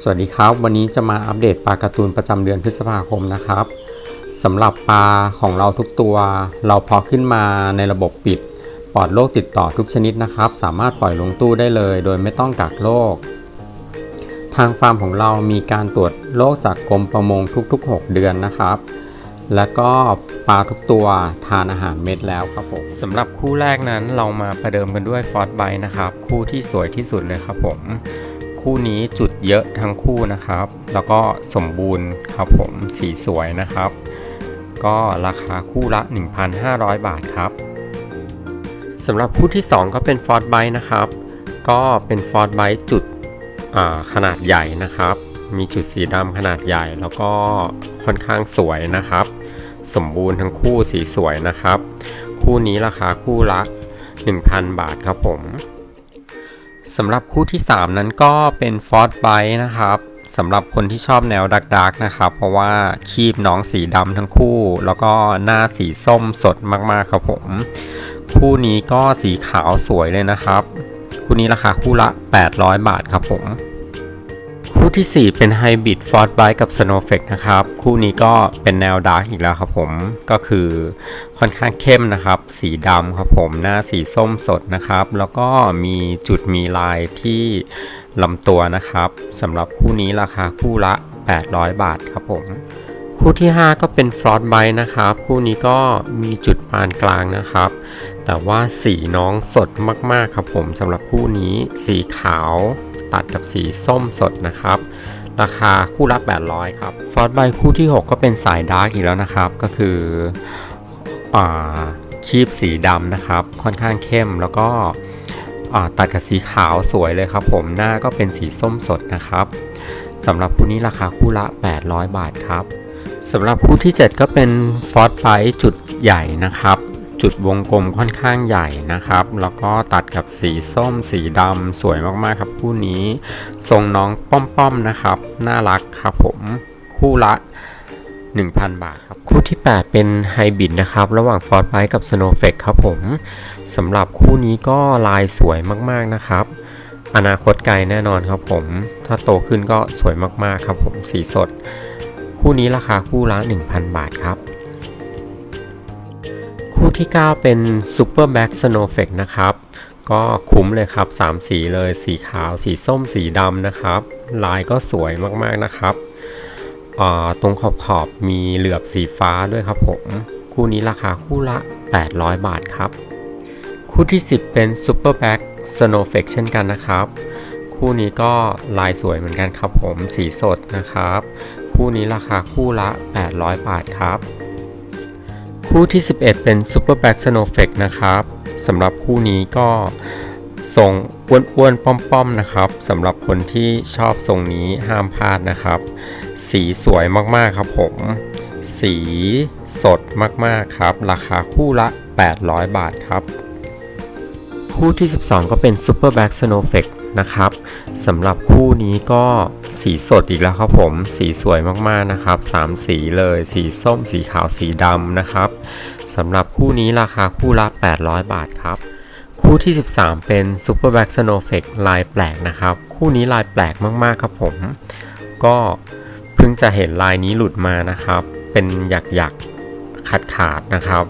สวัสดีครับ วันนี้จะมาอัปเดตปลาการ์ตูนประจำเดือนพฤษภาคมนะครับสำหรับปลาของเราทุกตัว เราพาะขึ้นมาในระบบปิด ปลอดโรคติดต่อทุกชนิดนะครับ สามารถปล่อยลงตู้ได้เลย โดยไม่ต้องกักโรคทางฟาร์มของเรามีการตรวจโรคจากกรมประมงทุกๆ 6 เดือนนะครับ แล้วก็ปลาทุกตัวทานอาหารเม็ดแล้วครับผมสำหรับคู่แรกนั้นเรามาประเดิมกันด้วยฟอสไบนะครับ คู่ที่สวยที่สุดเลยครับผม คู่นี้จุดเยอะทั้งคู่นะครับ แล้วก็สมบูรณ์ครับผมสีสวยนะครับ ก็ราคาคู่ละ 1,500 บาทครับสำหรับคู่ที่ 2 ก็เป็นฟอร์ดไบนะครับ ก็เป็นฟอร์ดไบจุดขนาดใหญ่นะครับ มีจุดสีดำขนาดใหญ่ แล้วก็ค่อนข้างสวยนะครับ สมบูรณ์ทั้งคู่สีสวยนะครับ คู่นี้ราคาคู่ละ 1,000 บาทครับผม สำหรับคู่ที่ 3 นั้นก็เป็นฟอร์ดไบนะครับสำหรับคนที่ชอบแนวดักดักๆนะครับ เพราะว่าคีบน้องสีดำทั้งคู่ แล้วก็หน้าสีส้มสดมากๆครับผม คู่นี้ก็สีขาวสวยเลยนะครับ คู่นี้ราคาคู่ละ 800 บาทครับผม คู่ทีสี่ 4 เป็นไฮบริดฟอร์ดไบกับสโนว์เฟกนะครับ คู่นี้ก็เป็นแนวดาร์กอีกแล้วครับผมก็คือค่อนข้างเข้มนะครับ สีดำครับผมหน้าสีส้มสดนะครับ แล้วก็มีจุดมีลายที่ลำตัวนะครับสำหรับคู่นี้ราคาคู่ละ 800 บาทครับผมคู่ที่ 5 ก็เป็นฟลอตไบนะครับ คู่นี้ก็มีจุดปานกลางนะครับ แต่ว่าสีน้องสดมากๆครับผมสำหรับคู่นี้สีขาว ตัดกับสีส้มสดนะครับ ราคาคู่ละ 800 ครับ ฟอร์ดไบคู่ที่ 6 ก็เป็นสายดาร์กอีกแล้วนะครับ ก็คืออ่าคีบสีดำนะครับ ค่อนข้างเข้มแล้วก็ตัดกับสีขาวสวยเลยครับผมหน้าก็เป็นสีส้มสดนะครับสำหรับคู่นี้ราคาคู่ละ 800 บาทครับสำหรับคู่ที่ 7 ก็เป็นฟอร์ดไบจุดใหญ่นะครับ จุดวงกลมค่อนข้างใหญ่นะครับ แล้วก็ตัดกับสีส้มสีดำสวยมากๆครับคู่นี้ทรงน้องป้อมๆนะครับ น่ารักครับผมคู่ละ 1,000 บาทครับ คู่ที่ 8 เป็นไฮบริดนะครับ ระหว่างฟอร์ดไบกับสโนว์เฟกครับผมสำหรับคู่นี้ก็ลายสวยมากๆนะครับ อนาคตไกลแน่นอนครับผม ถ้าโตขึ้นก็สวยมากๆครับผมสีสด คู่นี้ราคาคู่ละ 1,000 บาทครับ ที่ 9 เป็น Super Back Snow Effect นะครับ ก็คุ้มเลยครับ 3 สีเลย สีขาว สีส้ม สีดำนะครับ ลายก็สวยมากๆนะครับตรงขอบขอบมีเหลือบสีฟ้าด้วยครับผม คู่นี้ราคาคู่ละ 800 บาทครับ คู่ที่ 10 เป็น Super Back Snow Effect เช่นกันนะครับ คู่นี้ก็ลายสวยเหมือนกันครับผม สีสดนะครับ คู่นี้ราคาคู่ละ 800 บาทครับ คู่ที่ 11 เป็น Super Back Snow Effect นะครับสำหรับคู่นี้ก็ทรงอ้วนๆป้อมๆนะครับสำหรับคนที่ชอบทรงนี้ห้ามพลาดนะครับ สีสวยมากๆครับผม สีสดมากๆครับ ราคาคู่ละ 800 บาทครับ คู่ที่ 12 ก็เป็น Super Back Snow Effect นะครับสำหรับคู่นี้ก็สีสดอีกแล้วครับผม สีสวยมากๆนะครับ 3 สีเลย สีส้ม สีขาว สีดำนะครับสำหรับคู่นี้ราคาคู่ละ 800 บาทครับ คู่ที่ 13 เป็น Super Back Snow Effect ลายแปลกนะครับ คู่นี้ลายแปลกมากๆครับผม ก็เพิ่งจะเห็นลายนี้หลุดมานะครับ เป็นหยักหยักขาดขาดนะครับ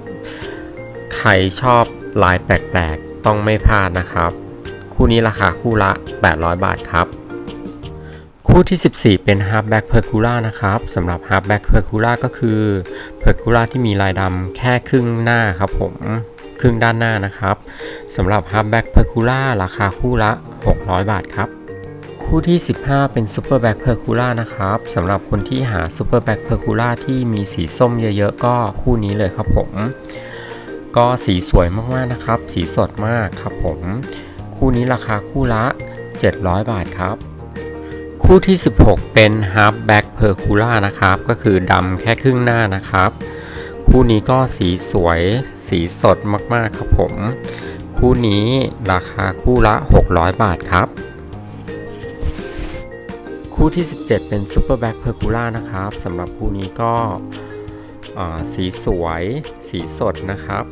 ใครชอบลายแปลกๆต้องไม่พลาดนะครับ คู่นี้ราคาคู่ละ 800 บาทครับ คู่ที่ 14 เป็น Halfback Percula นะครับสำหรับ Halfback Percula ก็คือ Percula ที่มีลายดำแค่ครึ่งหน้าครับผมครึ่งด้านหน้านะครับสำหรับ Halfback Percula ราคาคู่ละ 600 บาทครับคู่ที่ 15 เป็น Super Back Percula นะครับสำหรับคนที่หา Super Back Percula ที่มีสีส้มเยอะๆ ก็คู่นี้เลยครับผม ก็สีสวยมากๆนะครับ สีสดมากครับผม คู่นี้ราคาคู่ละ 700 บาทครับ คู่ที่ 16 เป็น Half Back Percula นะครับ ก็คือดำแค่ครึ่งหน้านะครับ คู่นี้ก็สีสวย สีสดมากๆครับผม คู่นี้ราคาคู่ละ 600 บาทครับคู่ที่ 17 เป็น Super Back Percula นะครับสำหรับคู่นี้ก็สีสวย สีสดนะครับ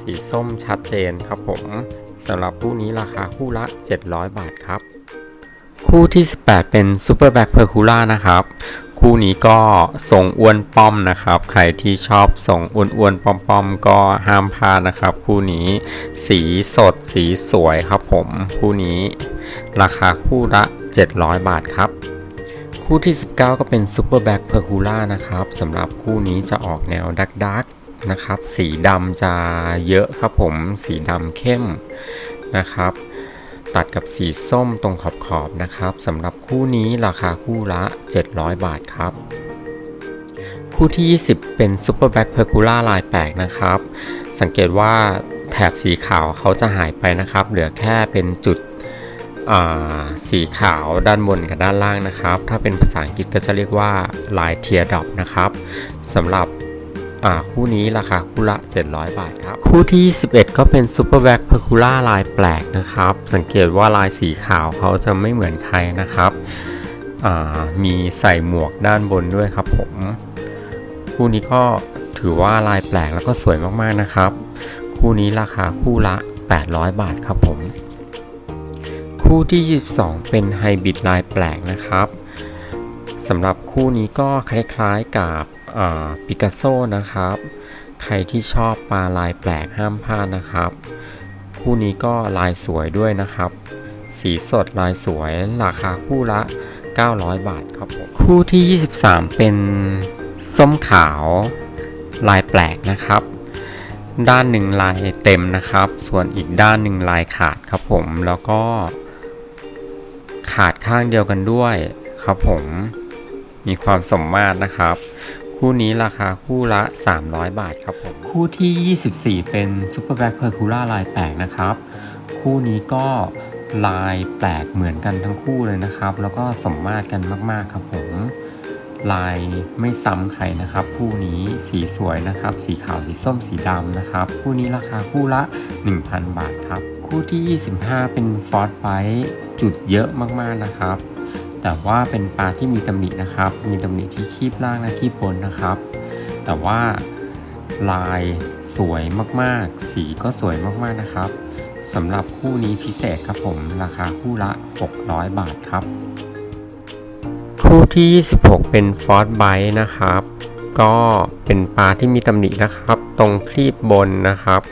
สีส้มชัดเจนครับผม สำหรับคู่นี้ราคาคู่ละ 700 บาทครับ คู่ที่ 18 เป็น Super Black p e r c u l a นะครับ คู่นี้ก็ทรงอ้วนป้อมนะครับ ใครที่ชอบทรงอ้วนๆป้อมๆก็ห้ามพลาดนะครับ คู่นี้สีสดสีสวยครับผม คู่นี้ราคาคู่ละ 700 บาทครับคู่ที่ 19 ก็เป็น Super Black p e r c u l a นะครับสำหรับคู่นี้จะออกแนวดักดัก นะครับ สีดำจะเยอะครับผม สีดำเข้มนะครับ ตัดกับสีส้มตรงขอบขอบๆนะครับสำหรับคู่นี้ราคาคู่ละ 700 บาทครับ คู่ที่ 20 เป็น Super Black p e r c u l a ลายแปลกนะครับ สังเกตว่าแถบสีขาวเขาจะหายไปนะครับ เหลือแค่เป็นจุดสีขาวด้านบนกับด้านล่างนะครับ ถ้าเป็นภาษาอังกฤษก็จะเรียกว่าลายเทียดอปนะครับสำหรับ อ่าคู่นี้ราคาคู่ละ 700 บาทครับ คู่ที่ 11 ก็เป็น Super b a c p e r c u l a ลายแปลกนะครับ สังเกตว่าลายสีขาวเขาจะไม่เหมือนใครนะครับมีใส่หมวกด้านบนด้วยครับผม คู่นี้ก็ถือว่าลายแปลกแล้วก็สวยมากๆนะครับ คู่นี้ราคาคู่ละ 800 บาทครับผม คู่ที่ 22 เป็นไฮบริดลายแปลกนะครับสำหรับคู่นี้ก็คล้ายๆกับ ปิกัสโซนะครับ ใครที่ชอบปลาลายแปลกห้ามพลาดนะครับ คู่นี้ก็ลายสวยด้วยนะครับ สีสดลายสวยราคาคู่ละ 900 บาทครับผมคู่ที่ 23 เป็นส้มขาวลายแปลกนะครับ ด้านหนึ่งลายเต็มนะครับ ส่วนอีกด้านหนึ่งลายขาดครับผมแล้วก็ ขาดข้างเดียวกันด้วยครับผมมีความสมมาตรนะครับ คู่นี้ราคาคู่ละ 300 บาทครับผม คู่ที่ 24 เป็น Super Black p e r c u l a ลายแปลกนะครับ คู่นี้ก็ลายแปลกเหมือนกันทั้งคู่เลยนะครับ แล้วก็สมมาตรกันมากๆครับผม ลายไม่ซ้ำใครนะครับ คู่นี้สีสวยนะครับ สีขาวสีส้มสีดำนะครับ คู่นี้ราคาคู่ละ 1,000 บาทครับ คู่ที่ 25 เป็นฟอร์ดไ e จุดเยอะมากๆนะครับ แต่ว่าเป็นปลาที่มีตำหนินะครับ มีตำหนิที่คีบล่างและคีบบนนะครับ แต่ว่าลายสวยมากๆ สีก็สวยมากๆนะครับสำหรับคู่นี้พิเศษครับผมราคาคู่ละ 600 บาทครับ คู่ที่ 26 เป็นฟอสไบนะครับ ก็เป็นปลาที่มีตำหนินะครับ ตรงคลีบบนนะครับ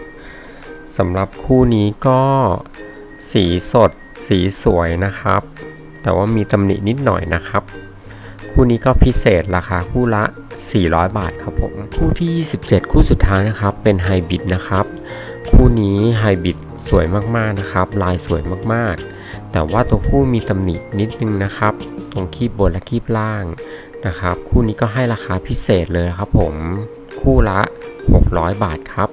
สำหรับคู่นี้ก็สีสดสีสวยนะครับ แต่ว่ามีตำหนินิดหน่อยนะครับ คู่นี้ก็พิเศษราคาคู่ละ 400 บาทครับผม คู่ที่ 27 คู่สุดท้ายนะครับ เป็นไฮบริดนะครับ คู่นี้ไฮบริดสวยมากๆนะครับ ลายสวยมากๆ แต่ว่าตัวผู้มีตำหนินิดนึงนะครับ ตรงคีบบนและคีบล่างนะครับ คู่นี้ก็ให้ราคาพิเศษเลยครับผม คู่ละ 600 บาทครับ